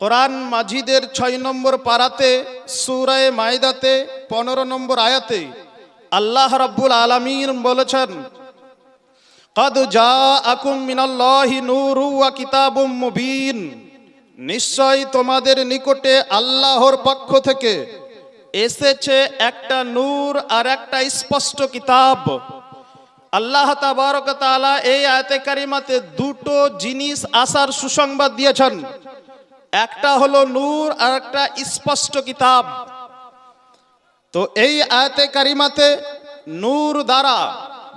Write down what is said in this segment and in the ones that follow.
কোরআন মাজিদের ছয় নম্বর পারাতে, সুরায় মায়দাতে, পনেরো নম্বর আয়াতে আল্লাহ রব্বুল আলামিন বলেছেন, কদ যা আকুম মিনাল্লাহি নূরু ওয়া কিতাবুম মুবিন। নিশ্চয় তোমাদের নিকটে আল্লাহর পক্ষ থেকে এসেছে একটা নূর আর একটা স্পষ্ট কিতাব। আল্লাহ তাবারক তাআলা এই আয়াতে কারিমাতে দুটো জিনিস আসার সুসংবাদ দিয়েছেন। একটা হলো নূর আর একটা স্পষ্ট কিতাব। তো এই আয়াতে কারিমাতে নূর দ্বারা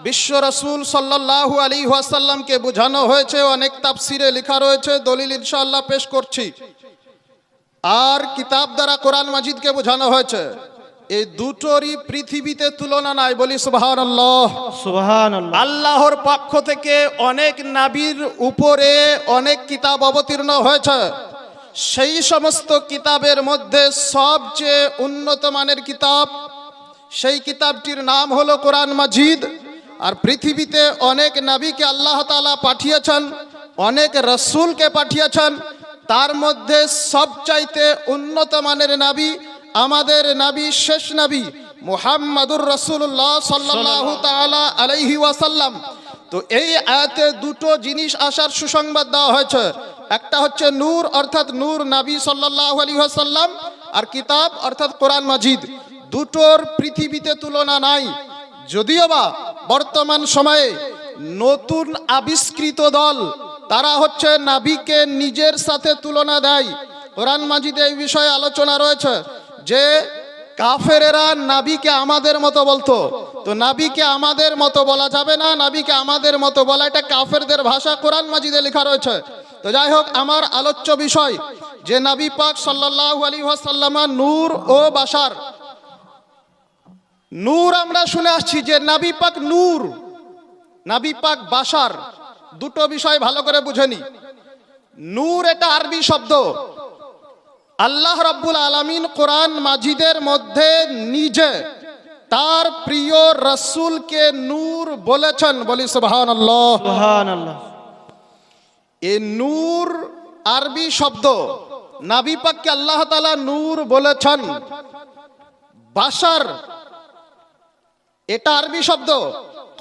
বিশ্ব রসুল সাল্লাল্লাহু আলী ওয়াসাল্লামকে বোঝানো হয়েছে অনেক তাফসিরে লেখা রয়েছে দলিল ইনশাল্লাহ পেশ করছি। আর কিতাব দ্বারা কোরআন মাজিদকে বোঝানো হয়েছে এই দুটোরই পৃথিবীতে তুলনা নাই বলি সুবহানাল্লাহ। সুবহান আল্লাহর পক্ষ থেকে অনেক নাবির উপরে অনেক কিতাব অবতীর্ণ হয়েছে। সেই সমস্ত কিতাবের মধ্যে সবচেয়ে উন্নত মানের কিতাব, সেই কিতাবটির নাম হলো কোরআন মাজিদ। আর পৃথিবীতে অনেক নাবিকে আল্লাহ তাআলা পাঠিয়েছেন, অনেক রসুলকে পাঠিয়েছেন। তার মধ্যে সবচাইতে উন্নত মানের নাবি আমাদের নাবি, শেষ নাবি মুহাম্মাদুর রসুল্লাহ সাল্লাল্লাহু তাআলা আলাইহি ওয়াসাল্লাম। তো এই আয়াতে দুটো জিনিস আসার সুসংবাদ দেওয়া হয়েছে। একটা হচ্ছে নূর, অর্থাৎ নূর নাবি সাল্লাল্লাহু আলাইহি ওয়াসাল্লাম, আর কিতাব, অর্থাৎ কোরআন মাজিদ। দুটোর পৃথিবীতে তুলনা নাই। যদিও বা বর্তমান সময়ে নতুন আবিষ্কৃত দল, তারা হচ্ছে নাবিকে নিজের সাথে তুলনা দেয়। কোরআন মাজিদে এই বিষয়ে আলোচনা রয়েছে যে কাফেরেরা নাবিকে আমাদের মতো বলতো। তো নাবিকে আমাদের মতো বলা যাবে না, নাবিকে আমাদের মতো বলা, এটা কাফেরদের ভাষা, কোরআন মাজিদে লেখা রয়েছে। তো যাই হোক, আমার আলোচ্য বিষয়, যে নাবি পাক সাল্লাল্লাহু আলাইহি ওয়াসাল্লামা নূর ও বাশার, নূর আমরা শুনে আসছি যে নাবি পাক নূর, নাবি পাক বাশার, দুটো বিষয় ভালো করে বুঝেনি নূর এটা আরবি শব্দ। আল্লাহ রব্বুল আলামিন কোরআন মাজিদের মধ্যে নিজে তার প্রিয় রসুলকে নূর বলেছেন বলি সুবহানাল্লাহ। এ নূর আরবি শব্দ নাবি পাককে আল্লাহ তাআলা নূর বলেছেন। বাশার এটা আরবি শব্দ।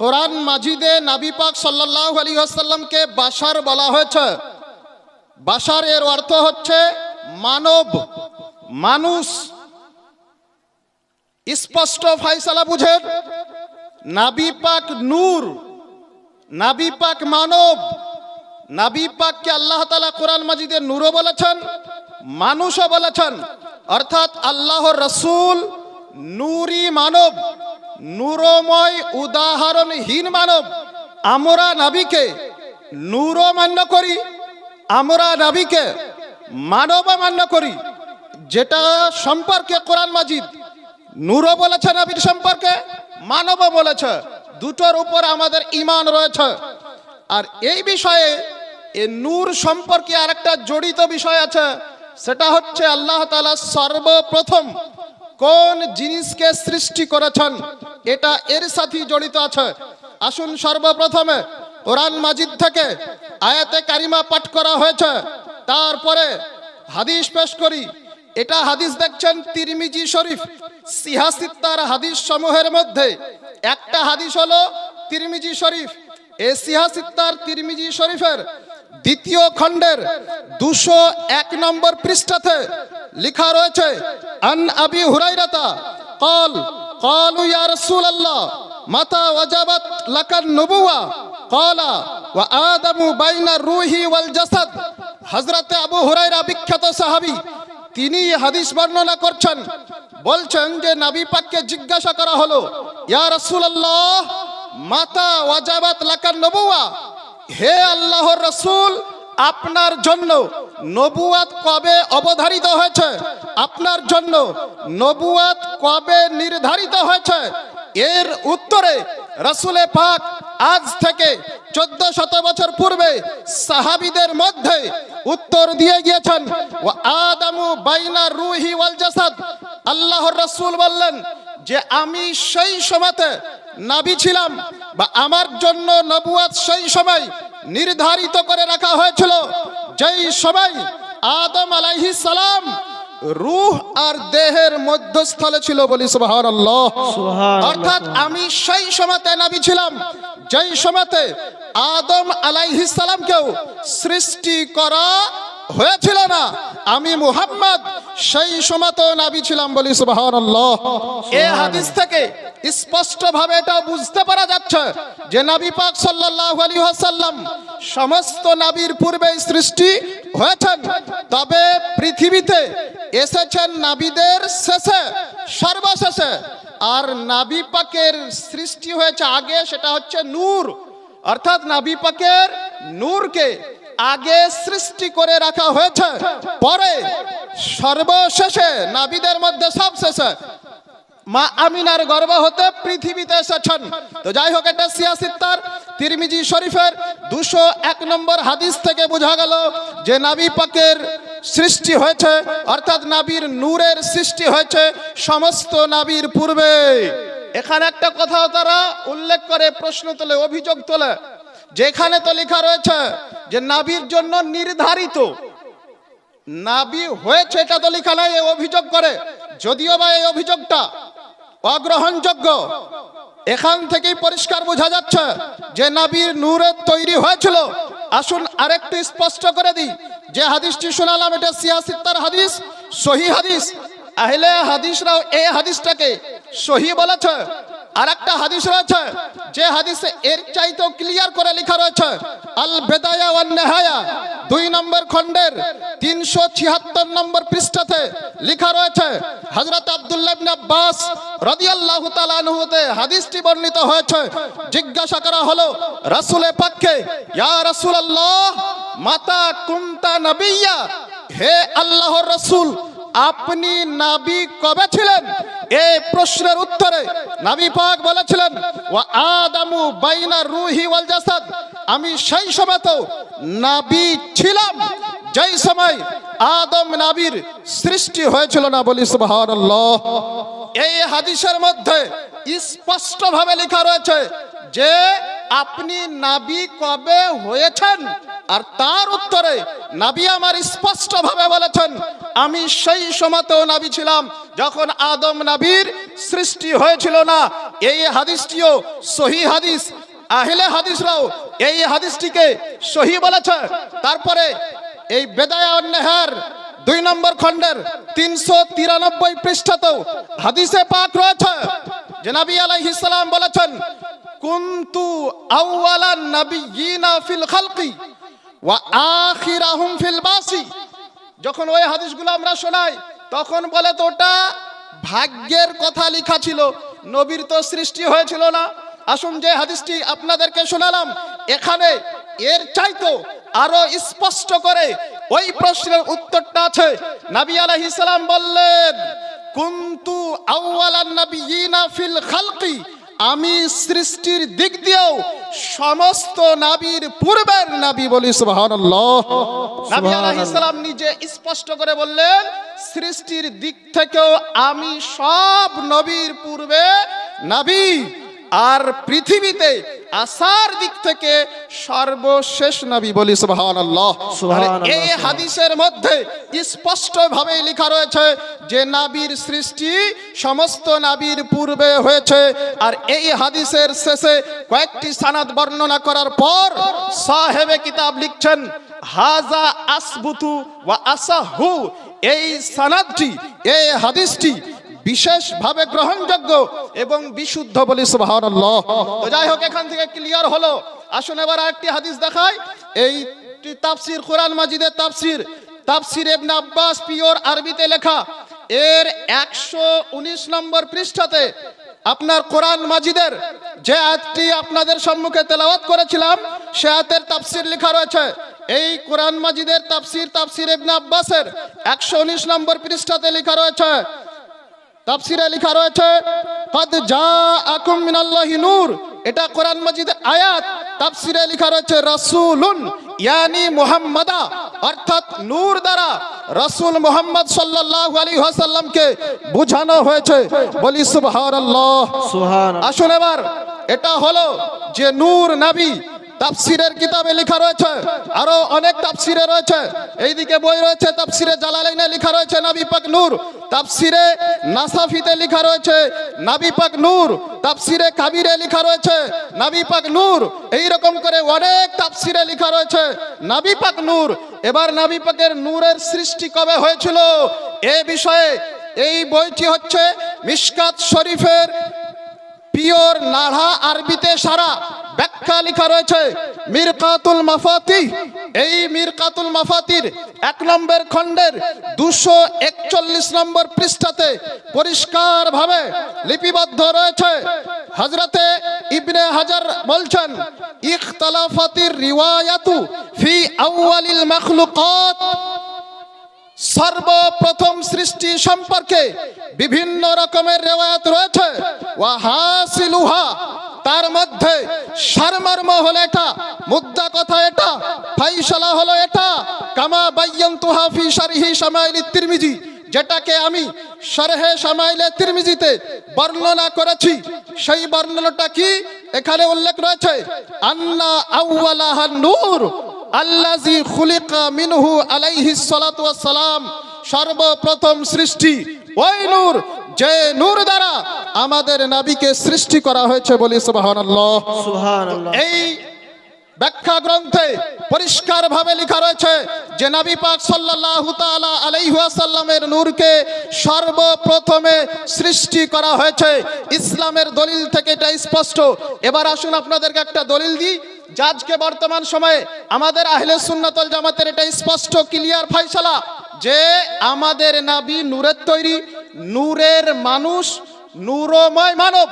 কোরআন মাজিদে নাবি পাক সাল্লাল্লাহু আলাইহি ওয়াসাল্লামকে বাশার বলা হয়েছে। বাশার এর অর্থ হচ্ছে মানব মানুষ। স্পষ্ট ফাইসালা বুঝেন নাবি পাক নূর, নাবি পাক মানব, নাবি পাককে আল্লাহ তালা কোরআন মাজিদে নূরও বলেছেন, মানুষও বলেছেন। অর্থাৎ আল্লাহর রসুল নূরি মানব, নূরময়, উদাহরণহীন মানব। আমরা নাবিকে নূরও মান্য করি, আমরা নাবিকে মানব মান্য করি। যেটা সম্পর্কে কোরআন মাজিদ নূরও বলেছে নবীর সম্পর্কে, মানবও বলেছে, দুটোর উপর আমাদের ইমান রয়েছে। আর এই বিষয়ে এ নূর সম্পর্কে আরেকটা জড়িত বিষয় আছে, সেটা হচ্ছে আল্লাহ তাআলা সর্বপ্রথম কোন জিনিসকে সৃষ্টি করেছেন, এটা এর সাথে জড়িত আছে। আসুন সর্বপ্রথমে কোরআন মাজিদ থেকে আয়াতে কারিমা পাঠ করা হয়েছে, তারপরে হাদিস পেশ করি। এটা হাদিস দেখছেন তিরমিজি শরীফ। সিহাসিত্তার হাদিস সমূহের মধ্যে একটা হাদিস হলো তিরমিজি শরীফ এ সিহাসিত্তার তিরমিজি শরীফের দ্বিতীয় খণ্ডের দুশো এক নম্বর পৃষ্ঠাতে লেখা রয়েছে আন আবি হুরাইরাতা কল قالوا يا رسول الله متى وجبت لك النبوة قال وآدم بين الروح والجسد হযরতে আবু হুরায়রা বিখ্যাত সাহাবী তিনি হাদিস বর্ণনা করছেন। বলছেন যে নবী পাককে জিজ্ঞাসা করা হলো, ইয়া রাসূলুল্লাহ, মাতা ওয়াজাবাত লাকান নবুয়া? হে আল্লাহর রসুল, আপনার জন্য নবুয়াত কবে অবধারিত হয়েছে? আপনার জন্য নবুয়াত কবে নির্ধারিত হয়েছে? এর উত্তরে রসুলে পাক আজ থেকে চোদ্দ শত বছর পূর্বে সাহাবিদের মধ্যে উত্তর দিয়ে গিয়েছেন ও আদামু বাইনা রুহি ওয়াল জাসাদ। আল্লাহর রসুল বললেন, যে আমি সেই সময়তে নাবি ছিলাম বা আমার জন্য নবুয়াত সেই সময় নির্ধারিত করে রাখা হয়েছিল, যেই সময় আদম আলাইহিস সালাম রূহ আর দেহের মধ্যস্থলে ছিল বলি সুবহানাল্লাহ। অর্থাৎ আমি সেই সময়তে নাবি ছিলাম যেই সময়তে আদম আলাইহিস সালামকেও সৃষ্টি করা হয়েছিল না। আমি মুহাম্মদ, সেই সময়তে নাবি ছিলাম বলি, সুবহানাল্লাহ। এ হাদিস থেকে স্পষ্ট ভাবে এটা বুঝতে পারা যাচ্ছে যে নবী পাক সাল্লাল্লাহু আলাইহি ওয়াসাল্লাম সমস্ত নবীর পূর্বে সৃষ্টি হয়েছেন। তবে পৃথিবীতে এসেছেন নাবিদের শেষে, সর্বশেষে। আর নাবি পাকের সৃষ্টি হয়েছে আগে, সেটা হচ্ছে নূর। অর্থাৎ নাবি পাকের নূরকে আগে সৃষ্টি করে রাখা হয়েছে, পরে সর্বশেষে নাবিদের মধ্যে সব শেষে মা আমিনার গর্ব হতে পৃথিবীতে এসেছেন। তো যাই হোক, এটা সিয়াসিত্তার তিরমিজি শরীফের দুশো এক নম্বর হাদিস থেকে বোঝা গেল যে নাবি পাকের সৃষ্টি হয়েছে, অর্থাৎ নাবির নূরের সৃষ্টি হয়েছে সমস্ত নাবির পূর্বে। এখানে একটা কথা তারা উল্লেখ করে, প্রশ্ন তোলে, অভিযোগ তোলে। যেখানে তো লেখা রয়েছে যে নাবির জন্য নির্ধারিত। নাবি হয়েছে, এটা তো লেখা নাই অভিযোগ করে। যদিও বা এই অভিযোগটা অগ্রহণযোগ্য, এখান থেকেই পরিষ্কার বোঝা যাচ্ছে যে নাবির নূরের তৈরি হয়েছিল। আসুন আরেকটু স্পষ্ট করে দিই, যে হাদিসটি শোনালাম, এটা সিয়াসিত্তার হাদিস, সহি হাদিস। আহলে হাদিসরাও এই হাদিসটাকে সহি বলেছে। আর একটা হাদিস রয়েছে, যে হাদিসে এর চাইতেও ক্লিয়ার করে লেখা রয়েছে, আল বেদায়া ওয়ান নেহায়া, দুই নম্বর খণ্ডের তিনশো ছিয়াত্তর নম্বর পৃষ্ঠাতে লেখা রয়েছে হজরত আব্দুল্লাহ আব্বাস রাদিয়াল্লাহু তাআলা আনহুতে হাদিসটি বর্ণিত হয়েছে, জিজ্ঞাসা করা হলো, রাসূলের পক্ষে, ইয়া রাসূলুল্লাহ, মাতা কুনতা নবিয়্যা হে আল্লাহর রাসূল আপনি নাবি কবে ছিলেন? এই প্রশ্নের উত্তরে নাবি পাক বলেছিলেন ও আদামু বাইনা রুহি ওয়াল জাসাদ। আমি সেই সময় তো নাবি ছিলাম, যেই সময় আদম নাবির সৃষ্টি হয়েছিল না বলি, সুবহানাল্লাহ। এই হাদিসের মধ্যে স্পষ্ট ভাবে লেখা রয়েছে যে আপনি নাবি কবে হয়েছেন? আর তার উত্তরে নাবি আমার স্পষ্ট ভাবে বলেছেন, আমি সেই সময়তেও নাবি ছিলাম যখন আদম নাবির সৃষ্টি হয়েছিল না। এই হাদিসটিও সহি হাদিস। আহলে হাদিসরাও এই হাদিসটিকে সহি বলেছে। তারপরে এই বেদায়া নেহার দুই নম্বর খণ্ডের তিনশো তিরানব্বই পৃষ্ঠাতেও হাদিসে পাক রয়েছে যে নবী আলাইহিস সালাম বলেছেন কুনতু আউয়ালান নাবিয়িনা ফিল খালকি ওয়া আখিরাহুম ফিল বাসি। যখন ওই হাদিসগুলো আমরা শোনাই, তখন বলে তো ওটা ভাগ্যের কথা লেখা ছিল, নবীর তো সৃষ্টি হয়েছিল না। আসুন যে হাদিসটি আপনাদেরকে শোনালাম, এখানে এর চাইতো আরও স্পষ্ট করে ওই প্রশ্নের উত্তরটা আছে। নবী আলাইহিস সালাম বললেন, কুনতু আউয়ালান নাবিয়িনা ফিল খালকি আমি সৃষ্টির দিক দিয়েও সমস্ত নাবির পূর্বের নাবি বলি সালাম নিজে স্পষ্ট করে বললেন সৃষ্টির দিক থেকেও আমি সব নবীর পূর্বে নবী। আর পৃথিবীতে আসার দিক থেকে সর্বশেষ নবী বলি সুবহানাল্লাহ। এই হাদিসের মধ্যে স্পষ্ট ভাবে লেখা রয়েছে যে নাবির সৃষ্টি সমস্ত নাবির পূর্বে হয়েছে। আর এই হাদিসের শেষে কয়েকটি সানাদ বর্ণনা করার পর সাহেবে কিতাব লিখছেন হাজা আসবুতু ওয়া আসাহু। এই সানাদটি এই হাদিসটি বিশেষভাবে গ্রহণযোগ্য এবং বিশুদ্ধ বলি সুবহানাল্লাহ। তো যাই হোক, এখান থেকে ক্লিয়ার হলো। আসুন এবার আরেকটি হাদিস দেখাই। এই তাফসির, কোরআন মাজিদের তাফসির। তাফসির ইবনে আব্বাস পিওর আরবিতে লেখা, এর একশো উনিশ নম্বর পৃষ্ঠাতে আপনার কোরআন মাজিদের যে আয়াতটি আপনাদের সম্মুখে তেলাওয়াত করেছিলাম, সে আয়াতের তাফসির লেখা রয়েছে। এই কোরআন মাজিদের তাফসির তাফসির ইবনে আব্বাসের একশো উনিশ নম্বর পৃষ্ঠাতে লেখা রয়েছে তাফসিরে লেখা রয়েছে কদ জাআকুম মিনাল্লাহি নূর। এটা কোরআন মাজিদের আয়াত তাফসিরে লেখা রয়েছে রাসূলুন ইয়ানি মুহাম্মাদা। অর্থাৎ নূর দ্বারা রাসূল মুহাম্মদ সাল্লাল্লাহু আলাইহি ওয়াসাল্লামকে বোঝানো হয়েছে। বলি সুবহানাল্লাহ। সুবহান আসুন এবার এটা হলো যে নূর নবী তাফসিরের কিতাবে লেখা রয়েছে। আরও অনেক তাফসিরে রয়েছে। এইদিকে বই রয়েছে, তাফসিরে জালালাইনে লেখা রয়েছে, নাবি পাক নূর। তাফসিরে নাসাফিতে লেখা রয়েছে, নাবি পাক নূর। তাফসিরে কাবিরে লেখা রয়েছে, নাবি পাক নূর। এই রকম করে অনেক তাফসিরে লেখা রয়েছে, নাবি পাক নূর। এবার নাবি পাকের নূরের সৃষ্টি কবে হয়েছিল? এ বিষয়ে এই বইটি হচ্ছে মিশকাত শরীফের পিওর নাড়া আরবিতে সারা। ব্যাখ্যা লেখা রয়েছে, মিরকাতুল মাফাতি। এই মিরকাতুল মাফাতির এক নম্বর খণ্ডের দুশো একচল্লিশ নম্বর পৃষ্ঠাতে পরিষ্কার ভাবে লিপিবদ্ধ রয়েছে। হজরতে ইবনে হাজার বলছেন, ইখতলাফাতির রিওয়ায়াতু ফি আউয়ালিল মাখলুকাত। সর্বপ্রথম সৃষ্টি সম্পর্কে বিভিন্ন রকমের রেওয়ায়ত রয়েছে। ওয়াহাসিলুহা, তার মধ্যে সারমর্ম হলো এটা, মুদ্রা কথা এটা, ফাইসালা হলো এটা, কামা বাইয়ন্তুহা ফি শারহি শামাইলি তিরমিজি, যেটাকে আমি শারহে সামাইলে তিরমিজিতে বর্ণনা করেছি। সেই বর্ণনাটা কি? এখানে উল্লেখ রয়েছে, আন্না আউওয়ালাহা নূর আল্লাজি খুলিকা মিনহু আলাইহি সালাম সর্বপ্রথম সৃষ্টি। ওই নূর যে নূর দ্বারা আমাদের নাবিকে সৃষ্টি করা হয়েছে বলি সুবহানাল্লাহ। সুবহানাল্লাহ। এই ব্যাখ্যা গ্রন্থে পরিষ্কার ভাবে লেখা রয়েছে যে নাবি পাক সাল্লাল্লাহু তাআলা আলাইহি ওয়াসাল্লামের নূরকে সর্বপ্রথমে সৃষ্টি করা হয়েছে। ইসলামের দলিল থেকে এটা স্পষ্ট। এবার আসুন আপনাদেরকে একটা দলিল দিই। জাজকে বর্তমান সময়ে আমাদের আহলে সুন্নাতল জামাতের এটা স্পষ্ট, ক্লিয়ার ফয়সালা যে আমাদের নাবি নূরের তৈরি, নূরের মানুষ নূরময় মানব।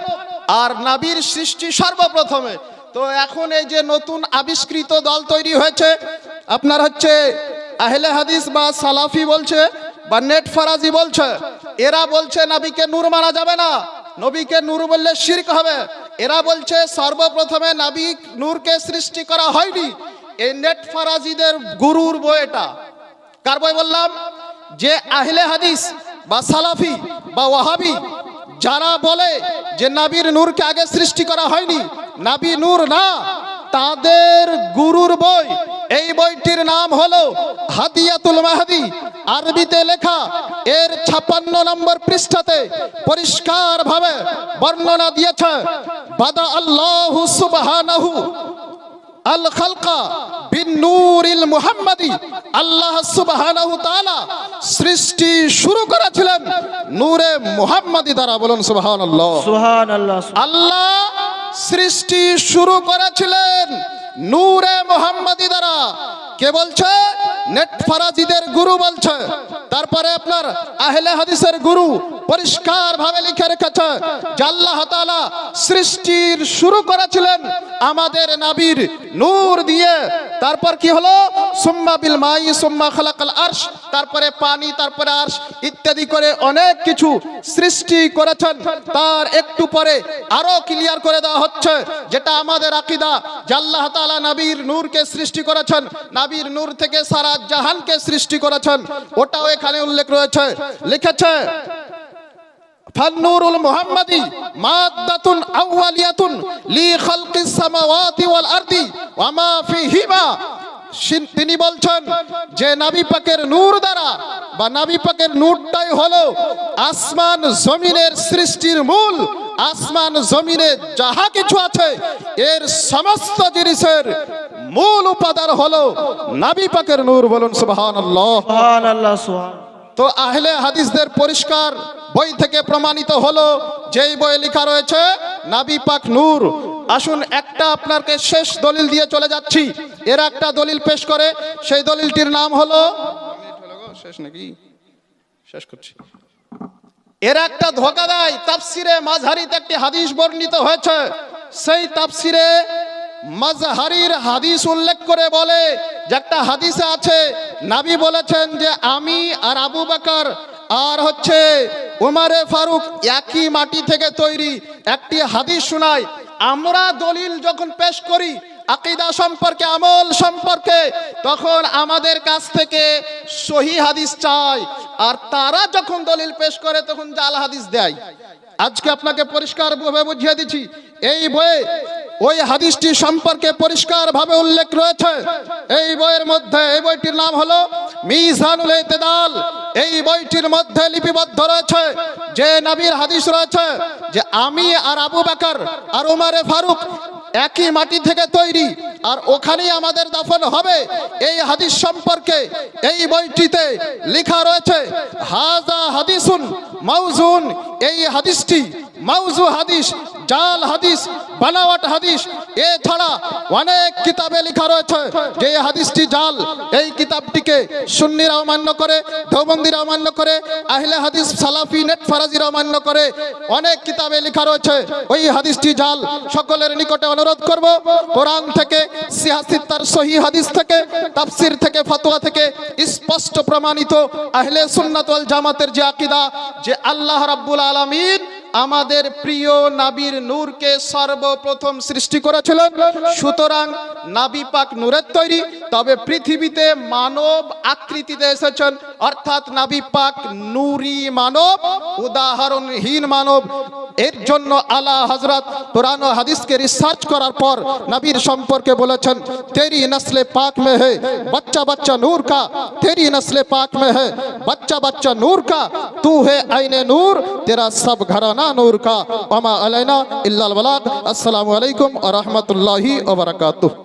আর নাবির সৃষ্টি সর্বপ্রথমে। তো এখন এই যে নতুন আবিষ্কৃত দল তৈরি হয়েছে, আপনার হচ্ছে আহলে হাদিস বা সালাফি বলছে বা নেট ফারাজি বলছে, এরা বলছে নাবিকে নূর মারা যাবে না, নবীকে নূর বললে শিরক হবে। এরা বলছে সর্বপ্রথমে নাবি নূরকে সৃষ্টি করা হয়নি। এই নেট ফারাজিদের গুরুর বই এটা। কার বই বললাম? যে আহলে হাদিস বা সালাফি বা ওয়াহাবি যারা বলে যে নাবির নূরকে আগে সৃষ্টি করা হয়নি, নাবি নূর না, তাদের গুরুর বই। এই বইটির নাম হলো হাদিয়াতুল মাহাদি। আরবিতে লেখা, এর ছাপ্পান্ন নম্বর পৃষ্ঠাতে পরিষ্কার ভাবে বর্ণনা দিয়েছে, বাদা আল্লাহ সুবহানাহু। আল খালকা বিন নূরিল মুহাম্মাদি। আল্লাহ সুবহানাহু তাআলা সৃষ্টি শুরু করেছিলেন নূরে মুহাম্মাদি দ্বারা। বলুন সুবহানাল্লাহ। সুবহানাল্লাহ আল্লাহ সৃষ্টি শুরু করেছিলেন নূরে মোহাম্মদি দ্বারা। কে বলছে? গুরু বলছে। তারপরে আপনার আহলে হাদিসের গুরু পরিষ্কার ভাবে লিখে রেখেছে সৃষ্টির শুরু করেছিলেন আমাদের নাবির নূর দিয়ে। তারপর কি হলো? সুম্মা বিল মাই, সুম্মা খালাকাল তারপরে পানি, তারপরে আরশ ইত্যাদি করে অনেক কিছু সৃষ্টি করেছেন। তার একটু পরে আরও ক্লিয়ার করে দেওয়া হচ্ছে যেটা আমাদের আকীদা যে আল্লাহ নবীর নূরকে সৃষ্টি করেছেন। নবীর নূর থেকে সারা জাহানকে সৃষ্টি করেছেন। ওটাও এখানে উল্লেখ রয়েছে। লিখেছে, ফান্নুরুল মুহাম্মাদি আউয়ালিয়াতুন লি খালকিস সামাওয়াতি ওয়াল আরদি ওয়া মা তিনি বলছেন যে নাবি পাকের নূর দ্বারা বা নাবি পাকের নূরটাই হলো আসমান জমিনের সৃষ্টির মূল আসমান জমিনে যাহা কিছু আছে এর সমস্ত জিনিসের মূল উপাদান হলো নাবি পাকের নূর বলুন সুবহানাল্লাহ। সুবহানাল্লাহ সুবহান। তো আহলে হাদিসদের পরিষ্কার বই থেকে প্রমাণিত হলো যেই বই লেখা রয়েছে নাবি পাক নূর। আসুন একটা আপনাকে শেষ দলিল দিয়ে চলে যাচ্ছি। এর একটা দলিল পেশ করে সেই দলিলটির নাম হলো শেষ নাকি? শেষ করছি। এর একটা ধোকা দেয়, তাফসিরে মাঝহারিতে একটি হাদিস বর্ণিত হয়েছে। সেই তাফসিরে মাঝহারির হাদিস উল্লেখ করে বলে যে একটা হাদিসে আছে, নাবি বলেছেন যে আমি আর আবু বাকর আর হচ্ছে উমারে ফারুক একই মাটি থেকে তৈরি। একটি হাদিস শোনায়, আমরা দলিল যখন পেশ করি আকিদা সম্পর্কে, আমল সম্পর্কে, তখন আমাদের কাছ থেকে সহি হাদিস চাই। আর তারা যখন দলিল পেশ করে, তখন জাল হাদিস দেয়। আজকে আপনাকে পরিষ্কার ভাবে বুঝিয়ে দিচ্ছি, এই বইয়ে ওই হাদিসটি সম্পর্কে পরিষ্কারভাবে উল্লেখ রয়েছে। এই বইয়ের মধ্যে, এই বইটির নাম হলো মিজানুল ইতেদাল। এই বইটির মধ্যে লিপিবদ্ধ রয়েছে যে নবীর হাদিস রয়েছে যে আমি আর আবু বকর আর উমারে ফারুক একই মাটি থেকে তৈরি, আর ওখানেই আমাদের দাফন হবে। এই হাদিস সম্পর্কে এই বইটিতে লেখা রয়েছে হাজা হাদিসুন মাউজুন এই হাদিসটি মাউজু হাদিস জাল হাদিস, বানাওয়াট হাদিস এছাড়া অনেক কিতাবে লেখা রয়েছে। যে হাদিসটি জাল, এই কিতাবটিকে সুন্নিরা অমান্য করে দেওবন্দিরা অমান্য করে, আহলে হাদিস, সালাফি, নেট ফারাজিরা অমান্য করে, অনেক কিতাবে লেখা রয়েছে। ওই হাদিসটি জাল, সকলের নিকটে অনুরোধ করব, কোরআন থেকে সিয়াসিত্তার সহি হাদিস থেকে, তাফসির থেকে, ফতোয়া থেকে স্পষ্ট প্রমাণিত আহলে সুন্নাত ওয়াল জামাতের যে আকীদা, যে আল্লাহ রাব্বুল আলামিন আমাদের প্রিয় নাবির নূরকে সর্বপ্রথম সৃষ্টি করেছিলেন। সুতরাং নাবি পাক নূরের তৈরি। তবে পৃথিবীতে মানব আকৃতিতে এসেছেন। অর্থাৎ নাবি পাক নূরি মানব, উদাহরণহীন মানব। এর জন্য আলা হজরত কোরআন হাদিসকে রিসার্চ করার পর নবীর সম্পর্কে বলেছেন, তেরি নসলে পাক মে হে, বাচ্চা বাচ্চা নূর কা। তেরি নসলে পাক মে হে, বাচ্চা বাচ্চা নূর কা। তু হে আইনে নূর, তেরা সব ঘরানা নূর কা। ওমা আলাইনা ইল্লাল বালাদ আসসালামু আলাইকুম ওয়া রাহমাতুল্লাহি ওয়া বারাকাতুহু।